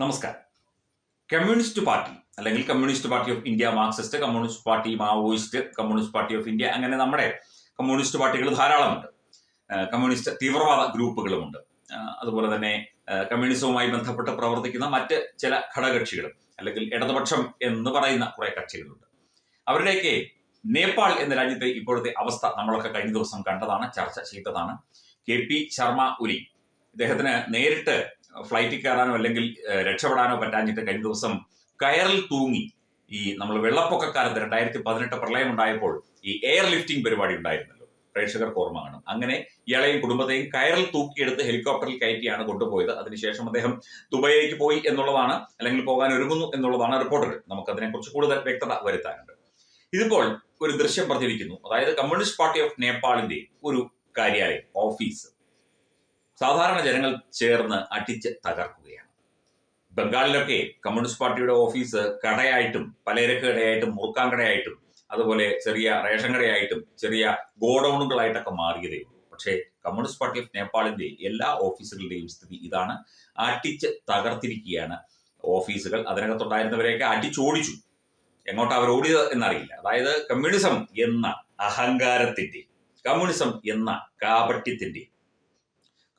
നമസ്കാരം. Communist party അല്ലെങ്കിൽ communist party of India Marxist communist party Maoist communist party of India അങ്ങനെ നമ്മുടെ communist പാർട്ടികൾ ധാരാളമുണ്ട്. കമ്മ്യൂണിസ്റ്റ് തീവ്രവാദ ഗ്രൂപ്പുകളുമുണ്ട്. അതുപോലെ തന്നെ കമ്മ്യൂണിസവുമായി ബന്ധപ്പെട്ട് പ്രവർത്തിക്കുന്ന മറ്റ് ചില ഘടകക്ഷികളും അല്ലെങ്കിൽ ഇടതുപക്ഷം എന്ന് പറയുന്ന കുറെ കക്ഷികളുണ്ട്. അവരുടെയൊക്കെ നേപ്പാൾ എന്ന രാജ്യത്തെ ഇപ്പോഴത്തെ അവസ്ഥ നമ്മളൊക്കെ കഴിഞ്ഞ ദിവസം കണ്ടതാണ് ചർച്ച ചെയ്തതാണ്. K P Sharma Oli. ഇദ്ദേഹത്തിന് നേരിട്ട് ഫ്ലൈറ്റിൽ കയറാനോ അല്ലെങ്കിൽ രക്ഷപ്പെടാനോ പറ്റാഞ്ഞിട്ട് കഴിഞ്ഞ ദിവസം കയറിൽ തൂങ്ങി ഈ നമ്മൾ വെള്ളപ്പൊക്കക്കാലത്ത് രണ്ടായിരത്തി പതിനെട്ട് പ്രളയം ഉണ്ടായപ്പോൾ ഈ എയർ ലിഫ്റ്റിംഗ് പരിപാടി ഉണ്ടായിരുന്നല്ലോ. പ്രേക്ഷകർക്ക് ഓർമ്മ കാണും. അങ്ങനെ ഇയാളെയും കുടുംബത്തെയും കയറിൽ തൂക്കിയെടുത്ത് ഹെലികോപ്റ്ററിൽ കയറ്റിയാണ് കൊണ്ടുപോയത്. അതിനുശേഷം അദ്ദേഹം ദുബൈയിലേക്ക് പോയി എന്നുള്ളതാണ് അല്ലെങ്കിൽ പോകാൻ ഒരുങ്ങുന്നു എന്നുള്ളതാണ് റിപ്പോർട്ടുകൾ. നമുക്ക് അതിനെക്കുറിച്ച് കൂടുതൽ വ്യക്തത വരുത്താനുണ്ട്. ഇതിപ്പോൾ ഒരു ദൃശ്യം പ്രചരിക്കുന്നു അതായത് കമ്മ്യൂണിസ്റ്റ് പാർട്ടി ഓഫ് നേപ്പാളിന്റെ ഒരു കാര്യാലയം ഓഫീസ്. സാധാരണ ജനങ്ങൾ ചേർന്ന് അടിച്ച് തകർക്കുകയാണ്. ബംഗാളിലൊക്കെ കമ്മ്യൂണിസ്റ്റ് പാർട്ടിയുടെ ഓഫീസ് കടയായിട്ടും പലചരക്ക് കടയായിട്ടും മുറുക്കാൻ കടയായിട്ടും അതുപോലെ ചെറിയ റേഷൻ കടയായിട്ടും ചെറിയ ഗോഡൌണുകളായിട്ടൊക്കെ മാറിയതേ ഉള്ളൂ. പക്ഷേ കമ്മ്യൂണിസ്റ്റ് പാർട്ടി ഓഫ് നേപ്പാളിന്റെ എല്ലാ ഓഫീസുകളുടെയും സ്ഥിതി ഇതാണ്. അടിച്ച് തകർത്തിരിക്കുകയാണ് ഓഫീസുകൾ. അതിനകത്തുണ്ടായിരുന്നവരെയൊക്കെ അടിച്ചോടിച്ചു. എങ്ങോട്ട് അവർ ഓടിയത് എന്നറിയില്ല. അതായത് കമ്മ്യൂണിസം എന്ന അഹങ്കാരത്തിന്റെ കമ്മ്യൂണിസം എന്ന കാപട്യത്തിന്റെ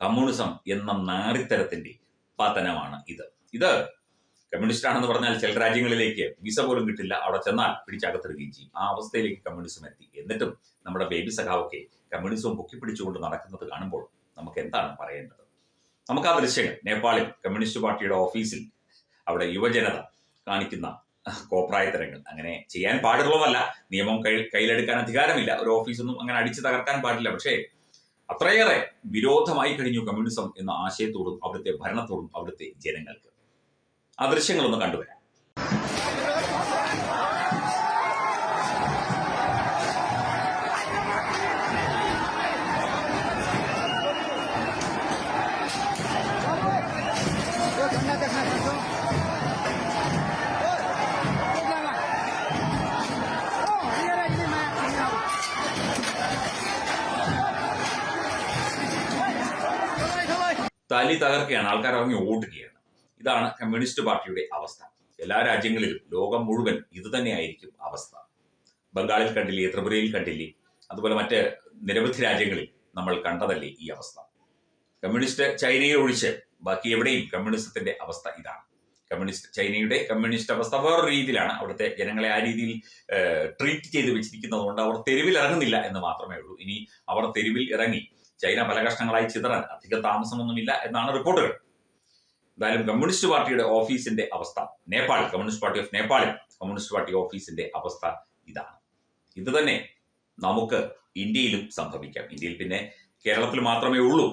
കമ്മ്യൂണിസം എന്ന നാറിത്തരത്തിന്റെ പതനമാണ് ഇത്. ഇത് കമ്മ്യൂണിസ്റ്റ് ആണെന്ന് പറഞ്ഞാൽ ചില രാജ്യങ്ങളിലേക്ക് വിസ പോലും കിട്ടില്ല. അവിടെ ചെന്നാൽ പിടിച്ചകത്തിടുകയും ചെയ്യും. ആ അവസ്ഥയിലേക്ക് കമ്മ്യൂണിസം എത്തി. എന്നിട്ടും നമ്മുടെ ബേബി സഖാവൊക്കെ കമ്മ്യൂണിസവും പൊക്കിപ്പിടിച്ചുകൊണ്ട് നടക്കുന്നത് കാണുമ്പോൾ നമുക്ക് എന്താണ് പറയേണ്ടത്? നമുക്ക് ആ ദൃശ്യങ്ങൾ നേപ്പാളിൽ കമ്മ്യൂണിസ്റ്റ് പാർട്ടിയുടെ ഓഫീസിൽ അവിടെ യുവജനത കാണിക്കുന്ന കോപ്രായത്തരങ്ങൾ. അങ്ങനെ ചെയ്യാൻ പാടുള്ളതല്ല. നിയമം കയ്യിൽ കയ്യിലെടുക്കാൻ അധികാരമില്ല. ഒരു ഓഫീസൊന്നും അങ്ങനെ അടിച്ചു തകർക്കാൻ പാടില്ല. പക്ഷേ അത്രയേറെ വിരോധമായി കഴിഞ്ഞു കമ്മ്യൂണിസം എന്ന ആശയത്തോടും അവിടുത്തെ ഭരണത്തോടും അവിടുത്തെ ജനങ്ങൾക്ക്. ആ ദൃശ്യങ്ങളൊന്ന് കണ്ടുവരാം. തലി തകർക്കുകയാണ് ആൾക്കാർ ഇറങ്ങി ഓടുകയാണ്. ഇതാണ് കമ്മ്യൂണിസ്റ്റ് പാർട്ടിയുടെ അവസ്ഥ. എല്ലാ രാജ്യങ്ങളിലും ലോകം മുഴുവൻ ഇത് തന്നെയായിരിക്കും അവസ്ഥ. ബംഗാളിൽ കണ്ടില്ലേ ത്രിപുരയിൽ കണ്ടില്ലേ അതുപോലെ മറ്റ് നിരവധി രാജ്യങ്ങളിൽ നമ്മൾ കണ്ടതല്ലേ ഈ അവസ്ഥ. കമ്മ്യൂണിസ്റ്റ് ചൈനയെ ഒഴിച്ച് ബാക്കി എവിടെയും കമ്മ്യൂണിസത്തിന്റെ അവസ്ഥ ഇതാണ്. കമ്മ്യൂണിസ്റ്റ് ചൈനയുടെ കമ്മ്യൂണിസ്റ്റ് അവസ്ഥ വേറൊരു രീതിയിലാണ്. അവിടുത്തെ ജനങ്ങളെ ആ രീതിയിൽ ട്രീറ്റ് ചെയ്ത് വെച്ചിരിക്കുന്നത് കൊണ്ട് അവർ തെരുവിൽ ഇറങ്ങുന്നില്ല എന്ന് മാത്രമേ ഉള്ളൂ. ഇനി അവർ തെരുവിൽ ഇറങ്ങി ചൈന പല കഷ്ണങ്ങളായി ചിതറാൻ അധിക താമസമൊന്നുമില്ല എന്നാണ് റിപ്പോർട്ടുകൾ. എന്തായാലും കമ്മ്യൂണിസ്റ്റ് പാർട്ടിയുടെ ഓഫീസിന്റെ അവസ്ഥ നേപ്പാൾ കമ്മ്യൂണിസ്റ്റ് പാർട്ടി ഓഫ് നേപ്പാളിൽ കമ്മ്യൂണിസ്റ്റ് പാർട്ടി ഓഫീസിന്റെ അവസ്ഥ ഇതാണ്. ഇത് തന്നെ നമുക്ക് ഇന്ത്യയിലും സംഭവിക്കാം. ഇന്ത്യയിൽ പിന്നെ കേരളത്തിൽ മാത്രമേ ഉള്ളൂ.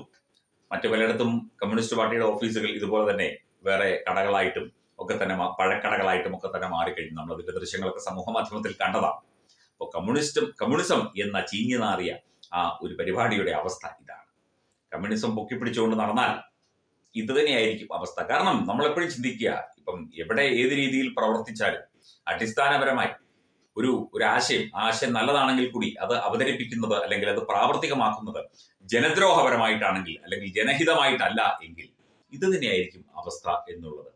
മറ്റു പലയിടത്തും കമ്മ്യൂണിസ്റ്റ് പാർട്ടിയുടെ ഓഫീസുകൾ ഇതുപോലെ തന്നെ വേറെ കടകളായിട്ടും ഒക്കെ തന്നെ പഴക്കടകളായിട്ടും ഒക്കെ തന്നെ മാറിക്കഴിഞ്ഞു. നമ്മൾ അതിന്റെ ദൃശ്യങ്ങളൊക്കെ സമൂഹ മാധ്യമത്തിൽ കണ്ടതാണ്. അപ്പോൾ കമ്മ്യൂണിസ്റ്റും കമ്മ്യൂണിസം എന്ന ചീഞ്ഞു നാറിയ ആ ഒരു പരിപാടിയുടെ അവസ്ഥ ഇതാണ്. കമ്മ്യൂണിസം പൊക്കിപ്പിടിച്ചുകൊണ്ട് നടന്നാൽ ഇത് തന്നെയായിരിക്കും അവസ്ഥ. കാരണം നമ്മൾ എപ്പോഴും ചിന്തിക്കുക ഇപ്പം എവിടെ ഏത് രീതിയിൽ പ്രവർത്തിച്ചാലും അടിസ്ഥാനപരമായി ഒരു ഒരു ആശയം ആശയം നല്ലതാണെങ്കിൽ കൂടി അത് അവതരിപ്പിക്കുന്നത് അല്ലെങ്കിൽ അത് പ്രാവർത്തികമാക്കുന്നത് ജനദ്രോഹപരമായിട്ടാണെങ്കിൽ അല്ലെങ്കിൽ ജനഹിതമായിട്ടല്ല എങ്കിൽ ഇത് തന്നെയായിരിക്കും അവസ്ഥ എന്നുള്ളത്.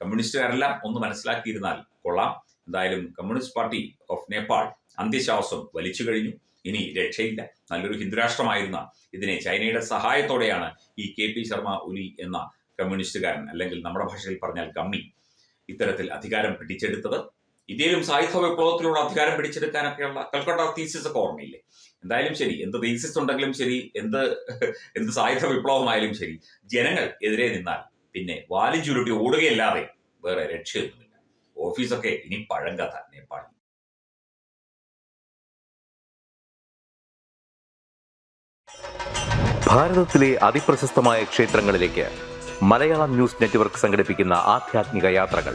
കമ്മ്യൂണിസ്റ്റുകാരെല്ലാം ഒന്ന് മനസ്സിലാക്കിയിരുന്നാൽ കൊള്ളാം. എന്തായാലും കമ്മ്യൂണിസ്റ്റ് പാർട്ടി ഓഫ് നേപ്പാൾ അന്ത്യശ്വാസം വലിച്ചു കഴിഞ്ഞു. ഇനി രക്ഷയില്ല. നല്ലൊരു ഹിന്ദുരാഷ്ട്രമായിരുന്ന ഇതിനെ ചൈനയുടെ സഹായത്തോടെയാണ് ഈ കെ പി ശർമ്മ ഒലി എന്ന കമ്മ്യൂണിസ്റ്റുകാരൻ അല്ലെങ്കിൽ നമ്മുടെ ഭാഷയിൽ പറഞ്ഞാൽ കമ്മി ഇത്തരത്തിൽ അധികാരം പിടിച്ചെടുത്തത്. ഇന്ത്യയിലും സായുധ വിപ്ലവത്തിലൂടെ അധികാരം പിടിച്ചെടുക്കാനൊക്കെയുള്ള കൽക്കട്ട തീസിസ് ഒക്കെ ഓർമ്മയില്ലേ? എന്തായാലും ശരി എന്ത് തീസിസ് ഉണ്ടെങ്കിലും ശരി എന്ത് എന്ത് സായുധ വിപ്ലവമായാലും ശരി ജനങ്ങൾ എതിരെ നിന്നാൽ പിന്നെ വാലും ചുരുട്ടി ഓടുകയല്ലാതെ വേറെ രക്ഷയൊന്നുമില്ല. ഓഫീസൊക്കെ ഇനി പഴങ്കഥ നേപ്പാളിൽ ഭാരതത്തിലെ അതിപ്രശസ്തമായ ക്ഷേത്രങ്ങളിലേക്ക് മലയാളം ന്യൂസ് നെറ്റ്വർക്ക് സംഘടിപ്പിക്കുന്ന ആധ്യാത്മിക യാത്രകൾ.